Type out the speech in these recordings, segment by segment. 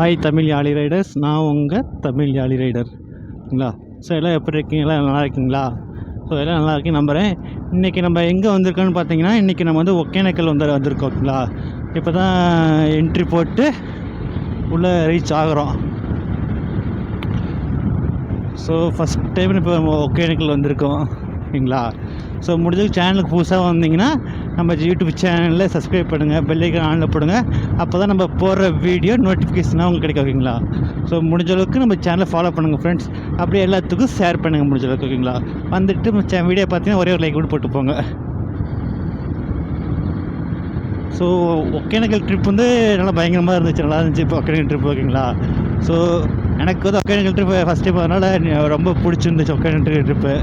Hi Tamil யாழி Riders நான் உங்கள் தமிழ் யாழி ரைடர்ங்களா ஸோ எல்லாம் எப்படி இருக்கீங்களா நல்லா இருக்கீங்களா? ஸோ எல்லாம் நல்லா இருக்கேன் நம்புகிறேன் இன்றைக்கி நம்ம எங்கே வந்திருக்கோன்னு பார்த்தீங்கன்னா இன்றைக்கி நம்ம வந்து ஒகேனக்கல் வந்து வந்திருக்கோங்களா இப்போ தான் என்ட்ரி போட்டு உள்ளே ரீச் ஆகுறோம். ஸோ ஃபஸ்ட் டைம் இப்போ நம்ம ஒகேனக்கல் வந்திருக்கோம். ஓகேங்களா? ஸோ முடிஞ்சது சேனலுக்கு புதுசாக வந்தீங்கன்னா நம்ம யூடியூப் சேனலில் சப்ஸ்கிரைப் பண்ணுங்கள் பெல்லைக்கன் ஆனில் போடுங்க. அப்போ தான் நம்ம போடுற வீடியோ நோட்டிஃபிகேஷனாக உங்களுக்கு கிடைக்கும் ஓகேங்களா? ஸோ முடிஞ்ச அளவுக்கு நம்ம சேனலை ஃபாலோ பண்ணுங்கள் ஃப்ரெண்ட்ஸ் அப்படியே எல்லாத்துக்கும் ஷேர் பண்ணுங்கள் முடிஞ்ச அளவுக்கு ஓகேங்களா? வந்துட்டு வீடியோ பார்த்தீங்கன்னா ஒரே ஒரு லைக் கூட போட்டு போங்க. ஸோ ஒகேனக்கல் ட்ரிப் வந்து நல்லா பயங்கரமாக இருந்துச்சு நல்லா இருந்துச்சு இப்போ ஒகேனக்கல் ட்ரிப் ஓகேங்களா? ஸோ எனக்கு வந்து ஒகேனக்கல் ட்ரிப் ஃபஸ்ட் டைம் அதனால் ரொம்ப பிடிச்சிருந்துச்சு ஒகேனக்கல் ட்ரிப்பு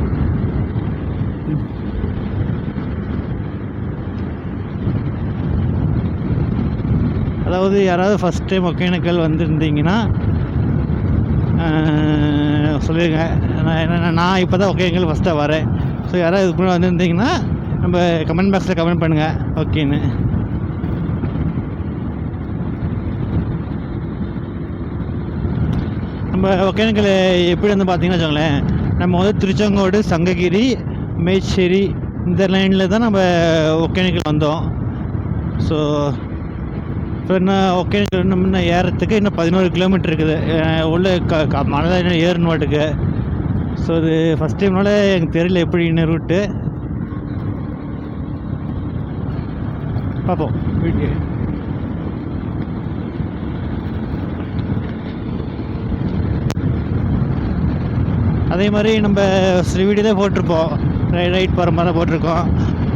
அதாவது யாராவது ஃபஸ்ட் டைம் ஒகேனக்கல் வந்திருந்தீங்கன்னா சொல்லிடுங்க நான் என்ன நான் இப்போ தான் ஒகேனக்கல் ஃபஸ்ட்டாக வரேன். ஸோ யாராவது இதுக்கு முன்னாடி வந்திருந்தீங்கன்னா நம்ம கமெண்ட் பாக்ஸில் கமெண்ட் பண்ணுங்கள் ஓகேன்னு. நம்ம ஒகேனக்கல் எப்படி வந்து பார்த்தீங்கன்னா வச்சுக்கோங்களேன் நம்ம வந்து திருச்செங்கோடு சங்ககிரி மேச்சேரி இந்த லைனில் தான் நம்ம ஒகேனக்கல் வந்தோம். ஸோ இப்போ என்ன ஓகே இன்னும் இன்னும் ஏறத்துக்கு இன்னும் பதினோரு கிலோமீட்டர் இருக்குது. உள்ளே உள்ள க க தான் இன்னும் ஏறணும் வாட்டுக்கு ஸோ இது ஃபஸ்ட் டைம்னால எனக்கு தெரியல எப்படி இன்னும் ரூட்டு பார்ப்போம் வீடியோ அதே மாதிரி நம்ம சில தான் போட்டிருப்போம். ரைட் ரைட் போகிற மாதிரி தான் போட்டிருக்கோம்.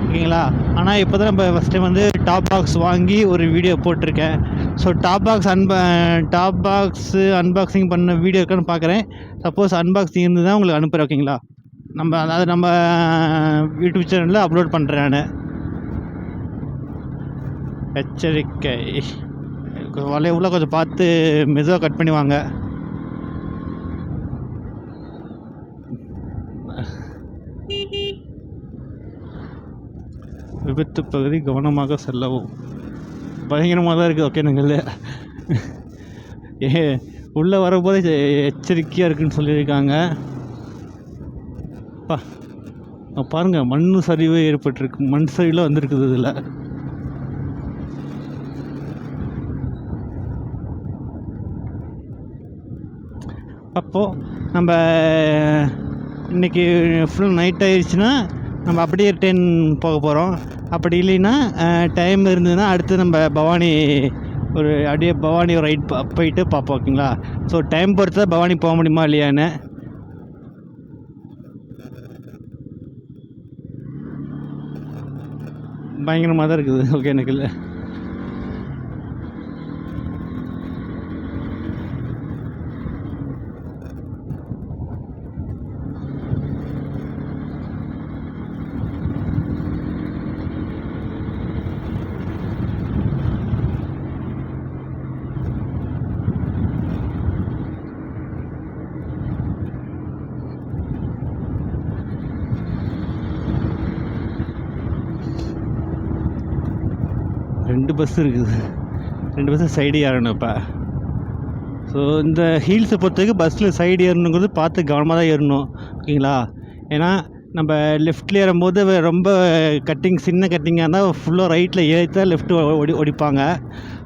ஓகேங்களா? ஆனால் இப்போ தான் நம்ம ஃபஸ்ட் டைம் வந்து டாப் பாக்ஸ் வாங்கி ஒரு வீடியோ போட்டிருக்கேன். ஸோ டாப் பாக்ஸ் அன்ப டாப் பாக்ஸு அன்பாக்சிங் பண்ண வீடியோ இருக்கான்னு பார்க்குறேன் சப்போஸ் அன்பாக்சிங் இருந்து தான் உங்களுக்கு அனுப்புகிறேன் ஓகேங்களா நம்ம அதாவது நம்ம யூடியூப் சேனலில் அப்லோட் பண்ணுறேன் நான். எச்சரிக்கை. வலைய உள்ள கொஞ்சம் பார்த்து மெதுவாக கட் பண்ணி வாங்க விபத்து பகுதி கவனமாக செல்லவும். பயங்கரமாக தான் இருக்குது ஒகேனக்கல் ஏ உள்ளே வரும்போது எச்சரிக்கையாக இருக்குன்னு சொல்லியிருக்காங்க. பா பாருங்கள் மண் சரிவு ஏற்பட்டிருக்கு. மண் சரிவில் வந்திருக்குது இதில். அப்போது நம்ம இன்னைக்கு ஃபுல் நைட் ஆயிடுச்சுன்னா நம்ம அப்படியே ட்ரெயின் போக போகிறோம் அப்படி இல்லைன்னா டைம் இருந்ததுன்னா அடுத்து நம்ம பவானி ஒரு அப்படியே பவானி ரைட் போயிட்டு பார்ப்போம் ஓகேங்களா? ஸோ டைம் பொறுத்து தான் பவானி போக முடியுமா இல்லையான்னு. பயங்கரமாக தான் இருக்குது. ஓகே எனக்கு இல்லை. ரெண்டு பஸ் இருக்குது. ரெண்டு பஸ்ஸு சைடு ஏறணும் இப்போ. ஸோ இந்த ஹீல்ஸை பொறுத்தவரைக்கும் பஸ்ஸில் சைடு ஏறணுங்கிறது பார்த்து கவனமாக தான் ஏறணும். ஓகேங்களா? ஏன்னா நம்ம லெஃப்ட்டில் ஏறும்போது ரொம்ப கட்டிங் சின்ன கட்டிங்காக இருந்தால் ஃபுல்லாக ரைட்டில் ஏறித்தான் லெஃப்ட் ஒடி ஒடிப்பாங்க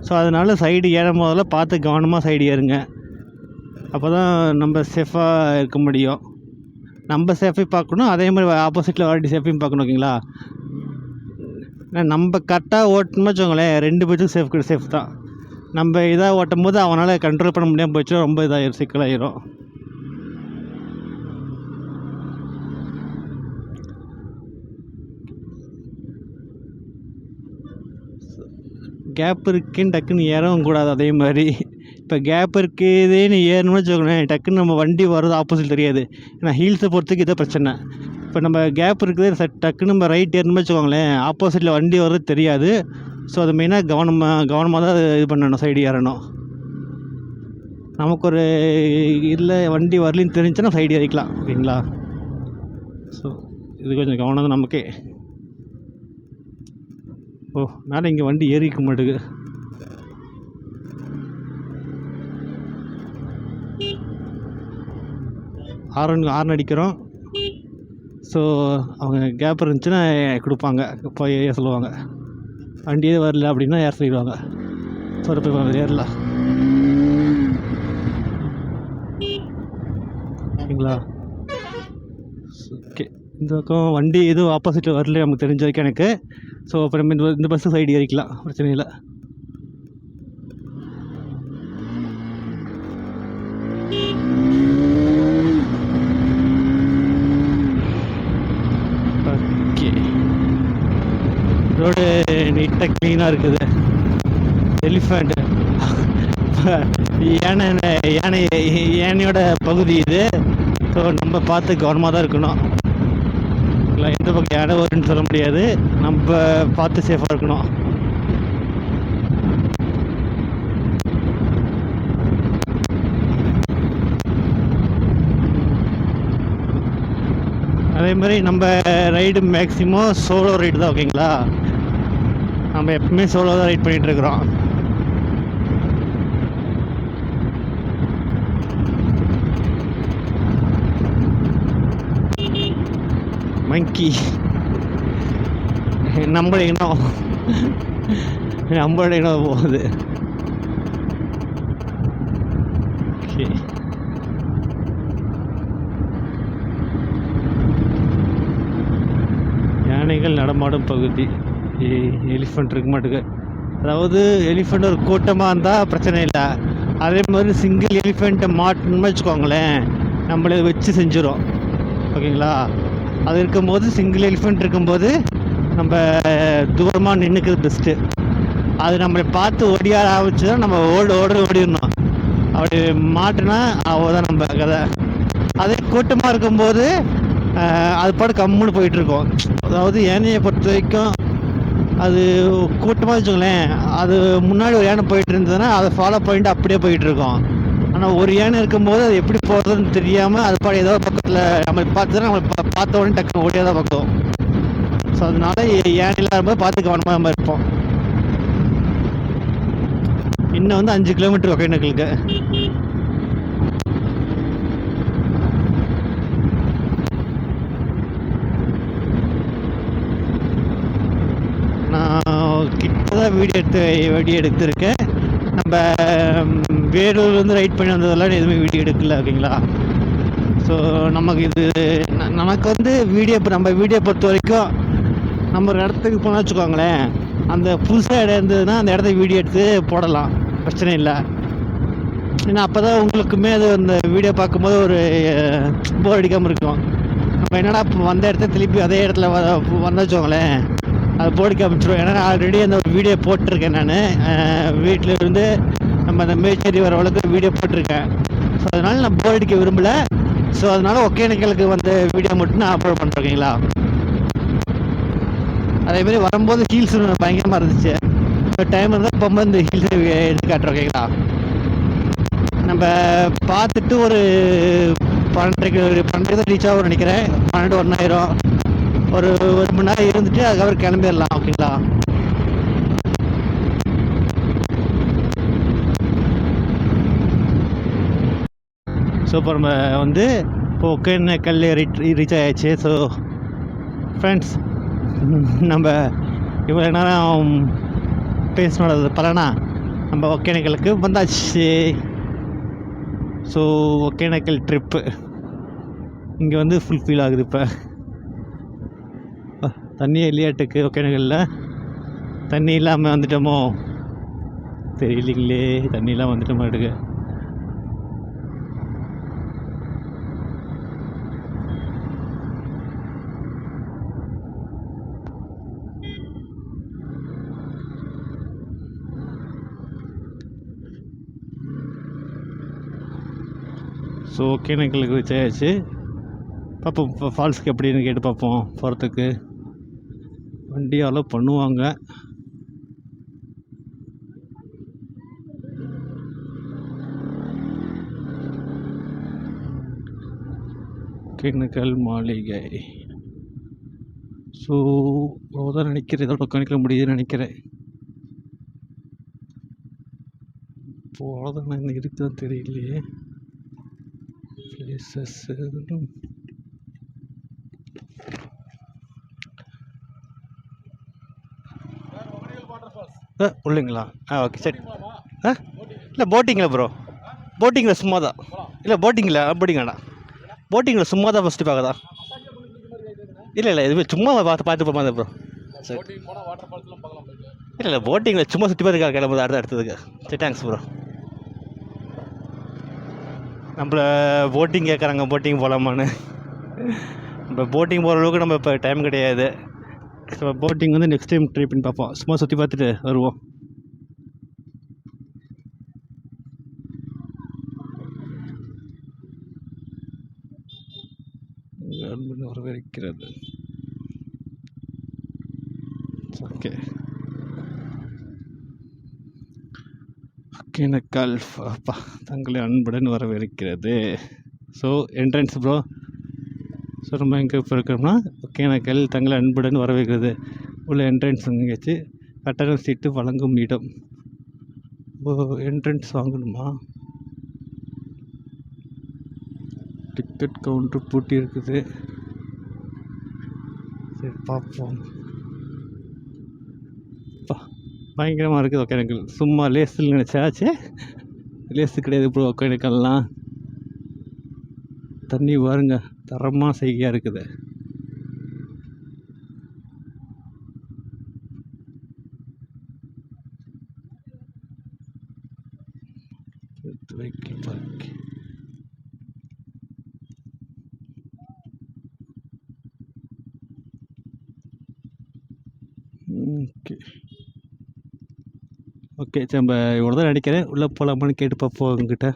ஸோ அதனால் சைடு ஏறும் போதெல்லாம் பார்த்து கவனமாக சைடு ஏறுங்க. அப்போ தான் நம்ம சேஃபாக இருக்க முடியும். நம்ம சேஃபையும் பார்க்கணும். அதே மாதிரி ஆப்போசிட்டில் வரட்டி சேஃபையும் பார்க்கணும் ஓகேங்களா? நம்ம கரெக்டாக ஓட்டணும்னு வச்சுக்கோங்களேன் ரெண்டு பேர்த்துக்கும் சேஃப் சேஃப் தான். நம்ம இதாக ஓட்டும் போது அவனால் கண்ட்ரோல் பண்ண முடியாமல் போச்சுன்னா ரொம்ப இதாகிடும் சிக்கலாயிரும். கேப் இருக்குன்னு டக்குன்னு ஏறவும் கூடாது அதே மாதிரி. இப்போ கேப் இருக்குதுன்னு ஏறணும்னு வச்சுக்கோங்களேன் டக்குன்னு நம்ம வண்டி வர்றது ஆப்போசிட் தெரியாது. ஏன்னா ஹீல்ஸை பொறுத்துக்கு இதான் பிரச்சனை. இப்போ நம்ம கேப் இருக்குது சட் டக்குன்னு நம்ம ரைட் ஏறணும்னு வச்சுக்கோங்களேன் ஆப்போசிட்டில் வண்டி வர்றது தெரியாது. ஸோ அது மெயினாக கவனமாக கவனமாக தான் இது பண்ணணும் சைடு ஏறணும். நமக்கு ஒரு இல்லை வண்டி வரலன்னு தெரிஞ்சுன்னா சைடு ஏறிக்கலாம் ஓகேங்களா? ஸோ இது கொஞ்சம் கவனம் தான் நமக்கே. ஓ மேலே இங்கே வண்டி ஏறிக்க மாட்டேங்குது ஆரன் ஆரன் அடிக்கிறோம். ஸோ அவங்க கேப் இருந்துச்சுன்னா கொடுப்பாங்க. போய் ஏற சொல்லுவாங்க. வண்டியே வரல அப்படின்னா ஏற சொல்லிடுவாங்க. ஸோ போய் ஏறல ஓகேங்களா? ஓகே. இந்த பக்கம் வண்டி எதுவும் ஆப்போசிட்டில் வரல நமக்கு தெரிஞ்ச வரைக்கும் எனக்கு. ஸோ அப்புறம் இந்த இந்த பஸ்ஸு சைடு ஏறிக்கலாம். பிரச்சனை இல்லை ஓகே ரோடு என்ன இருக்குது? எலிஃபண்ட் யானை யானை யானையோட பகுதி இது. ஸோ நம்ம பார்த்து கவனமாக தான் இருக்கணும். இல்லை எந்த பக்கம் யானை வரும்னு சொல்ல முடியாது. நம்ம பார்த்து சேஃபாக இருக்கணும். அதே மாதிரி நம்ம ரைடு மேக்ஸிமம் சோலோ ரைடு தான் ஓகேங்களா நம்ம எப்பவுமே சோலோ தான் ரைட் பண்ணிகிட்டு இருக்கிறோம். மங்கி நம்ம இனம் நம்மளோட இனம் போகுது. ஓகே யானைகள் நடமாடும் பகுதி. எலிஃபெண்ட் இருக்க மாட்டுக்கு. அதாவது எலிஃபெண்ட் ஒரு கூட்டமாக இருந்தால் பிரச்சனை இல்லை. அதே மாதிரி சிங்கிள் எலிஃபெண்ட்டை மாட்டணும்னு வச்சுக்கோங்களேன் நம்மளே வச்சு செஞ்சிடும் ஓகேங்களா? அது இருக்கும்போது சிங்கிள் எலிஃபெண்ட் இருக்கும்போது நம்ம தூரமாக நின்றுக்கிறது பெஸ்ட்டு அது நம்மளை பார்த்து ஓடிய ஆரம்பிச்சு தான் நம்ம ஓடு ஓட ஓடிடணும். அப்படி மாட்டுனா அவ்வளோதான் நம்ம கதை. அதே கூட்டமாக இருக்கும்போது அது பாட்டு கம்முன்னு போயிட்டுருக்கோம் அதாவது ஏனையை பொறுத்த வரைக்கும் அது கூட்டமாக வச்சுக்கோங்களேன். அது முன்னாடி ஒரு யானை போயிட்டு இருந்ததுன்னா அதை ஃபாலோ பண்ணிட்டு அப்படியே போயிட்டு இருக்கோம். ஆனால் ஒரு யானை இருக்கும்போது அது எப்படி போகிறதுன்னு தெரியாமல் அது பாட ஏதோ பக்கத்தில் நம்ம பார்த்து நம்ம பா- பார்த்த உடனே டக்குனு ஓடியே தான் பார்க்கும். ஸோ அதனால யானைலாம் இருக்கும்போது பார்த்து கவனமாக நம்ம இருப்போம். இன்னும் வந்து அஞ்சு கிலோமீட்டர் ஒகேனக்கலுக்கு நான் கிட்ட தான் வீடியோ எடுத்து வீடியோ எடுத்திருக்கேன். நம்ம வேலூர்லேருந்து ரைட் பண்ணி வந்ததெல்லாம் எதுவுமே வீடியோ எடுக்கல ஓகேங்களா? ஸோ நமக்கு இது நமக்கு வந்து வீடியோ இப்போ நம்ம வீடியோ பொறுத்த வரைக்கும் நம்ம ஒரு இடத்துக்கு போனால் வச்சுக்கோங்களேன் அந்த புதுசாக இடம் இருந்ததுன்னா அந்த இடத்த வீடியோ எடுத்து போடலாம். பிரச்சனை இல்லை. ஏன்னா அப்போ தான் உங்களுக்குமே அது அந்த வீடியோ பார்க்கும்போது ஒரு போர் அடிக்காமல் இருக்கும். நம்ம என்னடா இப்போ வந்த இடத்த திருப்பி அதே இடத்துல வ வந்த வச்சுக்கோங்களேன். அது போட்டு அமைச்சிருவோம். ஏன்னா ஆல்ரெடி அந்த வீடியோ போட்டிருக்கேன் நான். வீட்டில் இருந்து நம்ம அந்த மேச்சேரி வர அளவுக்கு வீடியோ போட்டிருக்கேன். ஸோ அதனால் நான் போர் அடிக்க விரும்பலை. ஸோ அதனால ஒகேனக்கலுக்கு வந்த வீடியோ மட்டும் நான் அப்லோட் பண்ணுறேங்களா ஓகேங்களா? அதே மாதிரி வரும்போது ஹீல்ஸ் பயங்கரமாக இருந்துச்சு. டைம் இருந்தால் போகும்போது இந்த ஹீல்ஸ் எடுத்து காட்டுறோம் ஓகேங்களா? நம்ம பார்த்துட்டு ஒரு பன்னெண்டரைக்கு ஒரு பன்னெண்டு தான் ரீச் ஆகும் நினைக்கிறேன். பன்னெண்டு ஒன்றாயிரம் ஒரு ஒரு மணி நேரம் இருந்துட்டு அதுக்கப்புறம் கிளம்பிடலாம் ஓகேங்களா? ஸோ இப்போ நம்ம வந்து இப்போ ஒகேனக்கல் ரீச் ரீச் ஆயாச்சு. ஸோ ஃப்ரெண்ட்ஸ் நம்ம இவ்வளோ நேரம் பேசினோட பலனா? நம்ம ஒகேனக்கலுக்கு வந்தாச்சு. ஸோ ஒகேனக்கல் ட்ரிப்பு இங்கே வந்து ஃபுல்ஃபில் ஆகுது இப்போ. தண்ணியே இல்லையாட்டுக்கு ஒகேனக்கலில் தண்ணி இல்லாமல் வந்துட்டோமோ? தெரியலீங்களே தண்ணி இல்லாமல் வந்துட்டோமா எடுக்க. ஸோ ஒகேனக்கலுக்கு ரீச் ஆயாச்சு பார்ப்போம் இப்போ ஃபால்ஸ்க்கு எப்படின்னு கேட்டு பார்ப்போம் போகிறதுக்கு வண்டி அலோவ் பண்ணுவாங்க. ஒகேனக்கல் மாளிகை. ஸோ அவ்வளோதான் நினைக்கிறேன். இதோட கணிக்க முடியுதுன்னு நினைக்கிறேன். இப்போது அவ்வளோதான் என்ன இருக்குதான் தெரியலையே. பிளேசஸ் ஆ உள்ளீங்களா ஆ ஓகே சரி. ஆ இல்லை போட்டிங்கில் ப்ரோ போட்டிங்கில் சும்மா தான் இல்லை போட்டிங்கில் போட்டிங் வேணாம் போட்டிங்கில் சும்மா தான் ஃபஸ்ட்டு பார்க்கதா இல்லை இல்லை எதுவுமே சும்மா பார்த்து பார்த்து போமா ப்ரோ சரி. இல்லை இல்லை போட்டிங்கில் சும்மா சுற்றி பார்த்துக்கா கிளம்புது அடுத்த அடுத்ததுக்கு. சரி தேங்க்ஸ் ப்ரோ நம்மள போட்டிங் கேட்குறாங்க போட்டிங் போகலாமான்னு நம்ம போட்டிங் போகிற அளவுக்கு நம்ம இப்போ டைம் கிடையாது. ஸோ போட்டிங் வந்து நெக்ஸ்ட் டைம் ட்ரை பண்ணி பார்ப்போம். சும்மா சுற்றி பார்த்துட்டு வருவோம். அன்புன்னு வரவேற்கிறது. ஓகே ஒகேனக்கல் அப்பா தங்களை அன்புடன் வரவேற்கிறது. ஸோ என்ட்ரன்ஸ் ப்ரோ ஸோ நம்ம எங்கே இப்போ இருக்கிறோம்னா ஒகேனக்கல் தங்களை அன்புடன் வரவேற்கிறது. உள்ள என்ட்ரன்ஸ் எங்கேயாச்சு கட்டணம் சீட்டு வழங்கும் இடம். ஓ என்ட்ரன்ஸ் வாங்கணுமா? டிக்கெட் கவுண்டர் பூட்டி இருக்குது. சரி பார்ப்போம். பயங்கரமாக இருக்குது. ஒகேனக்கல் சும்மா லேஸில் நினச்சாச்சு லேஸு கிடையாது இப்போ ஒகேனக்கல்லாம் தண்ணி பாருங்கள் தரமாக செய்கையாக இருக்குது. ஓகே. ஓகே சரி நம்ம இவ்வளோ தான் நினைக்கிறேன் உள்ளே போகலாமான்னு கேட்டு பார்ப்போம் உங்ககிட்ட.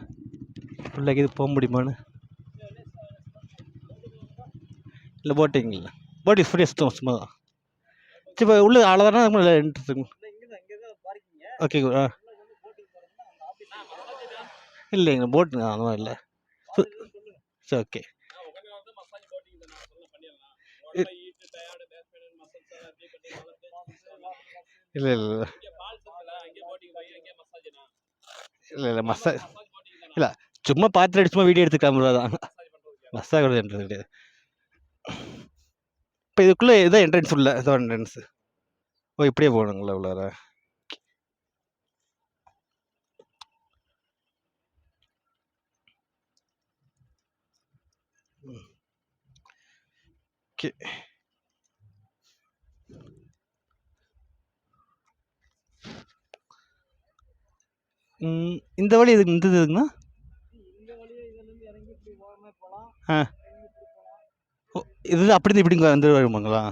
உள்ளே இது போக முடியுமான்னு. இல்லை போட்டிங் இல்லை. போட்டிங் ஃப்ரீ சுத்தம் சும்மா தான். சரி இப்போ உள்ள அவ்வளோதானா இல்லை இன்ட்ரெஸ்ட் ஓகே ஆ. இல்லைங்க போட்டு அந்த மாதிரி இல்லை சு- சரி ஓகே இல்லை இல்லை இல்லை. இல்லை இல்லை. மசாஜ் இல்லை சும்மா பார்த்துட்டு சும்மா வீடியோ எடுத்துக்கலாம் தான் மசாஜ் கிடையாது கிடையாது இப்போ இதுக்குள்ளே இதான் என்ட்ரன்ஸ் உள்ள இதான் என்ட்ரன்ஸ் ஓ இப்படியே போகணுங்களா உள்ளார? ஓகே. இந்த வழி எதுக்கு இந்த இது எதுக்குண்ணா ஆ. இது அப்படி இருந்து இப்படி வந்து வருமாங்களா